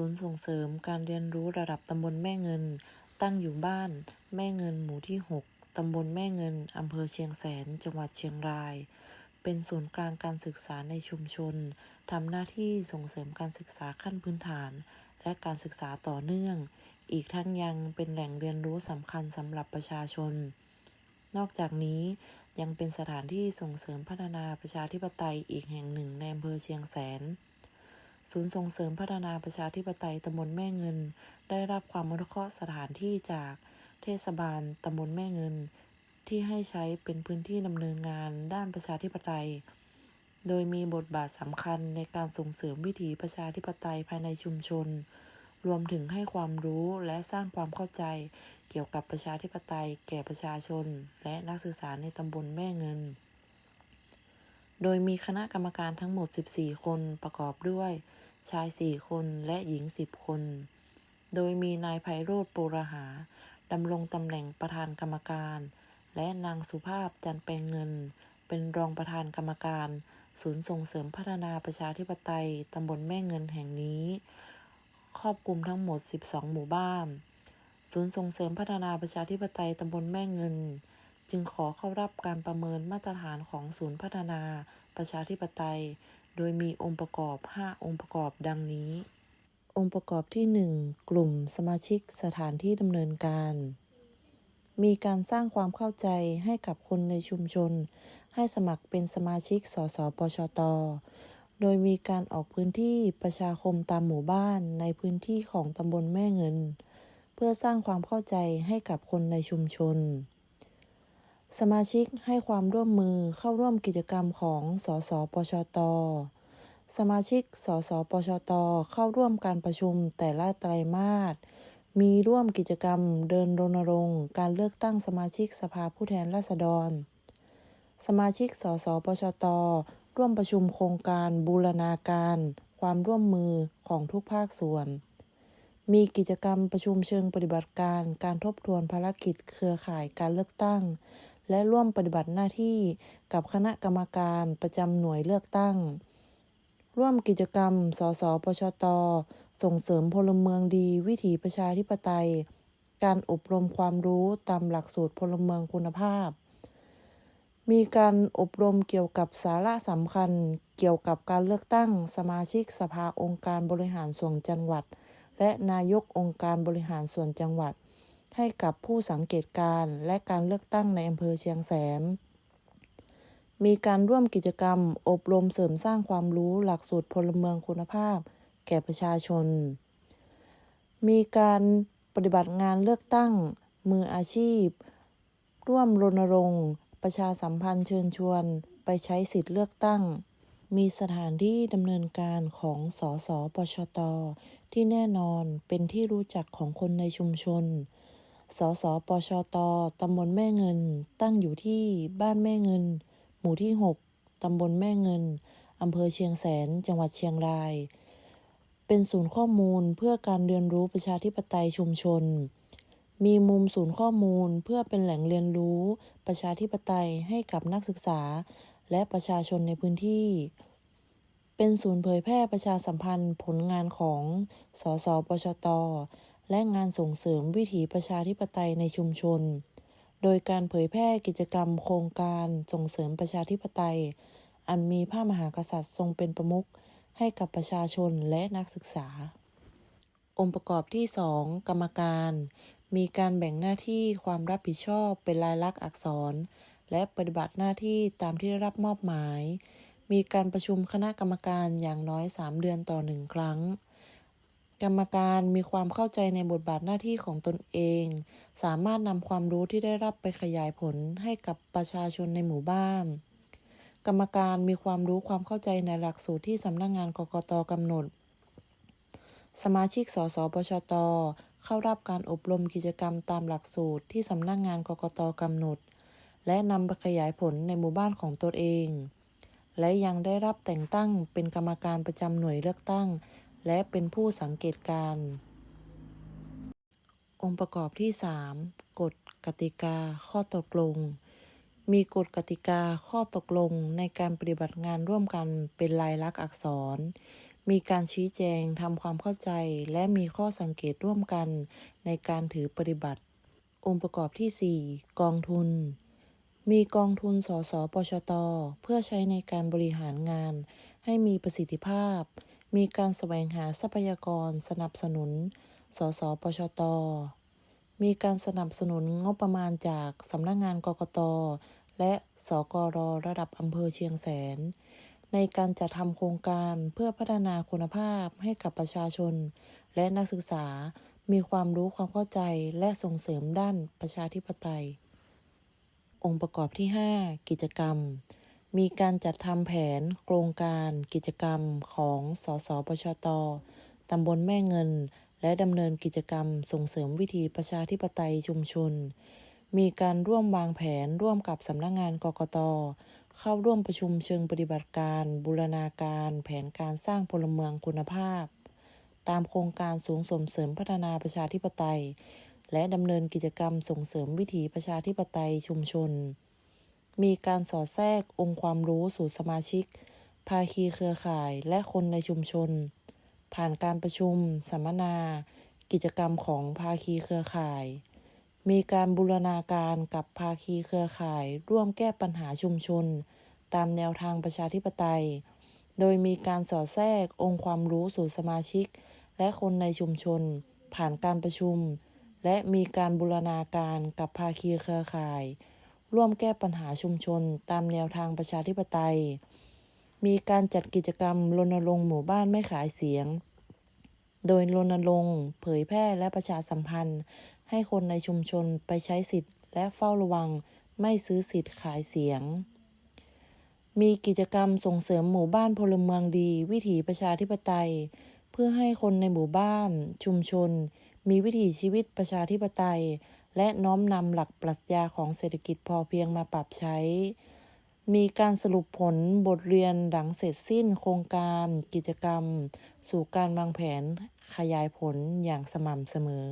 ศูนย์ส่งเสริมการเรียนรู้ระดับตำบลแม่เงิน ตั้งอยู่บ้าน แม่เงินหมู่ที่ 6 ตำบลแม่เงิน อำเภอเชียงแสน จังหวัดเชียงราย เป็นศูนย์กลางการศึกษาในชุมชน ทำหน้าที่ส่งเสริมการศึกษาขั้นพื้นฐาน และการศึกษาต่อเนื่อง อีกทั้งยังเป็นแหล่งเรียนรู้สำคัญสำหรับประชาชน นอกจากนี้ยังเป็นสถานที่ส่งเสริมพัฒนาประชาธิปไตยอีกแห่งหนึ่งในอำเภอเชียงแสน ศูนย์ส่งเสริมพัฒนาประชาธิปไตยตำบลแม่เงิน ได้รับความอนุเคราะห์สถานที่จากเทศบาลตำบลแม่เงิน ที่ให้ใช้เป็นพื้นที่ดำเนินงานด้านประชาธิปไตย โดยมีบทบาทสำคัญในการส่งเสริมวิถีประชาธิปไตยภายในชุมชน รวมถึงให้ความรู้และสร้างความเข้าใจเกี่ยวกับประชาธิปไตยแก่ประชาชน และนักศึกษาในตำบลแม่เงิน โดยมีคณะกรรมการทั้งหมด 14 คนประกอบด้วย ชาย 4 คนและหญิง 10 คน โดยมีนายไพโรธปูรหาดำรงตำแหน่งประธานกรรมการ และนางสุภาพจันแปลงเงิน เป็นรองประธานกรรมการ ศูนย์ส่งเสริมพัฒนาประชาธิปไตยตำบลแม่เงินแห่งนี้ ครอบคลุมทั้งหมด 12 หมู่บ้าน ศูนย์ส่งเสริมพัฒนาประชาธิปไตยตำบลแม่เงิน จึงขอเข้ารับการประเมินมาตรฐานของศูนย์พัฒนา ประชาธิปไตย โดยมีองค์ประกอบ 5 องค์ประกอบดังนี้ องค์ประกอบที่ 1 กลุ่มสมาชิกสถานที่ดำเนินการ มีการสร้างความเข้าใจให้กับคนในชุมชน ให้สมัครเป็นสมาชิก สสปชต โดยมีการออกพื้นที่ประชาคมตามหมู่บ้านในพื้นที่ของตำบลแม่เงิน เพื่อสร้างความเข้าใจให้กับคนในชุมชน สมาชิกให้ความร่วมมือเข้าร่วมกิจกรรมของสสปชต สมาชิก สสปชต เข้าร่วมการประชุมแต่ละไตรมาส มีร่วมกิจกรรมเดินรณรงค์ การเลือกตั้งสมาชิกสภาผู้แทนราษฎร สมาชิก สสปชต ร่วมประชุมโครงการบูรณาการ ความร่วมมือของทุกภาคส่วน มีกิจกรรมประชุมเชิงปฏิบัติการ การทบทวนภารกิจเครือข่ายการเลือกตั้ง และร่วมปฏิบัติหน้าที่กับคณะกรรมการประจำหน่วยเลือกตั้ง ร่วมกิจกรรม สสปชต ส่งเสริมพลเมืองดี วิถีประชาธิปไตย การอบรมความรู้ตามหลักสูตรพลเมืองคุณภาพ มีการอบรมเกี่ยวกับสาระสำคัญ เกี่ยวกับการเลือกตั้ง สมาชิกสภาองค์การบริหารส่วนจังหวัด และนายกองค์การบริหารส่วนจังหวัด ให้กับผู้สังเกตการและการเลือกตั้งในอำเภอเชียงแสนมีการร่วมกิจกรรม อบรมเสริมสร้างความรู้หลักสูตรพลเมืองคุณภาพ แก่ประชาชน มีการปฏิบัติงานเลือกตั้ง มืออาชีพ ร่วมรณรงค์ ประชาสัมพันธ์เชิญชวน ไปใช้สิทธิ์เลือกตั้ง มีสถานที่ดำเนินการของสสปชต ที่แน่นอนเป็นที่รู้จักของคนในชุมชน สสปชตตำบลแม่เงิน ตั้งอยู่ที่บ้านแม่เงิน หมู่ที่ 6 ตำบลแม่เงิน อำเภอเชียงแสน จังหวัดเชียงราย เป็นศูนย์ข้อมูลเพื่อการเรียนรู้ประชาธิปไตยชุมชน มีมุมศูนย์ข้อมูลเพื่อเป็นแหล่งเรียนรู้ประชาธิปไตยให้กับนักศึกษา และประชาชนในพื้นที่ เป็นศูนย์เผยแพร่ประชาสัมพันธ์ผลงานของ สสปชต และงานส่งเสริมวิถีประชาธิปไตยในชุมชน โดยการเผยแพร่กิจกรรมโครงการส่งเสริมประชาธิปไตย อันมีพระมหากษัตริย์ทรงเป็นประมุขให้กับประชาชนและนักศึกษา องค์ประกอบที่ 2 กรรมการ มีการแบ่งหน้าที่ความรับผิดชอบเป็นลายลักษณ์อักษร และปฏิบัติหน้าที่ตามที่ได้รับมอบหมาย มีการประชุมคณะกรรมการอย่างน้อย 3 เดือนต่อหนึ่งครั้ง กรรมการมีความเข้าใจในบทบาทหน้าที่ของตนเอง สามารถนำความรู้ที่ได้รับไปขยายผลให้กับประชาชนในหมู่บ้าน กรรมการมีความรู้ความเข้าใจในหลักสูตรที่สำนักงานกกตกำหนด สมาชิก สสปชต เข้ารับการอบรมกิจกรรมตามหลักสูตรที่สำนักงานกกตกำหนด และนำไปขยายผลในหมู่บ้านของตนเอง และยังได้รับแต่งตั้งเป็นกรรมการประจำหน่วยเลือกตั้ง และเป็นผู้สังเกตการณ์องค์ประกอบที่ 3 กฎกติกาข้อตกลง มีกฎกติกาข้อตกลงในการปฏิบัติงานร่วมกันเป็นลายลักษณ์อักษร มีการชี้แจงทำความเข้าใจ และมีข้อสังเกตร่วมกันในการถือปฏิบัติ องค์ประกอบที่ 4 กองทุนมีกองทุน สสปชต เพื่อใช้ในการบริหารงานให้มีประสิทธิภาพ มีการแสวงหาทรัพยากรสนับสนุน สสปชต มีการสนับสนุนงบประมาณจากสำนักงานกกต และสกรระดับอำเภอเชียงแสน ในการจัดทำโครงการเพื่อพัฒนาคุณภาพให้กับประชาชน และนักศึกษามีความรู้ความเข้าใจและส่งเสริมด้านประชาธิปไตย องค์ประกอบที่ 5 กิจกรรม มีการจัดทำแผนโครงการกิจกรรมของสสปชตตำบลแม่เงิน และดำเนินกิจกรรมส่งเสริมวิถีประชาธิปไตยชุมชน มีการร่วมวางแผนร่วมกับสำนักงานกกต เข้าร่วมประชุมเชิงปฏิบัติการบูรณาการแผนการสร้างพลเมืองคุณภาพ ตามโครงการสูงส่งเสริมพัฒนาประชาธิปไตย และดำเนินกิจกรรมส่งเสริมวิถีประชาธิปไตยชุมชน มีการสอดแทรกองค์ความรู้สู่สมาชิก ภาคีเครือข่ายและคนในชุมชน ผ่านการประชุม สัมมนา กิจกรรมของภาคีเครือข่าย มีการบูรณาการกับภาคีเครือข่าย ร่วมแก้ปัญหาชุมชน ตามแนวทางประชาธิปไตย โดยมีการสอดแทรกองค์ความรู้สู่สมาชิก และคนในชุมชน ผ่านการประชุม และมีการบูรณาการกับภาคีเครือข่าย ร่วมแก้ปัญหาชุมชนตามแนวทางประชาธิปไตย มีการจัดกิจกรรมรณรงค์หมู่บ้านไม่ขายเสียง โดยรณรงค์เผยแพร่และประชาสัมพันธ์ ให้คนในชุมชนไปใช้สิทธิ์ และเฝ้าระวังไม่ซื้อสิทธิ์ขายเสียง มีกิจกรรมส่งเสริมหมู่บ้านพลเมืองดี วิถีประชาธิปไตย เพื่อให้คนในหมู่บ้าน ชุมชน มีวิถีชีวิตประชาธิปไตย และน้อมนำหลักปรัชญาของเศรษฐกิจพอเพียงมาปรับใช้ มีการสรุปผลบทเรียนหลังเสร็จสิ้นโครงการ กิจกรรม สู่การวางแผนขยายผลอย่างสม่ำเสมอ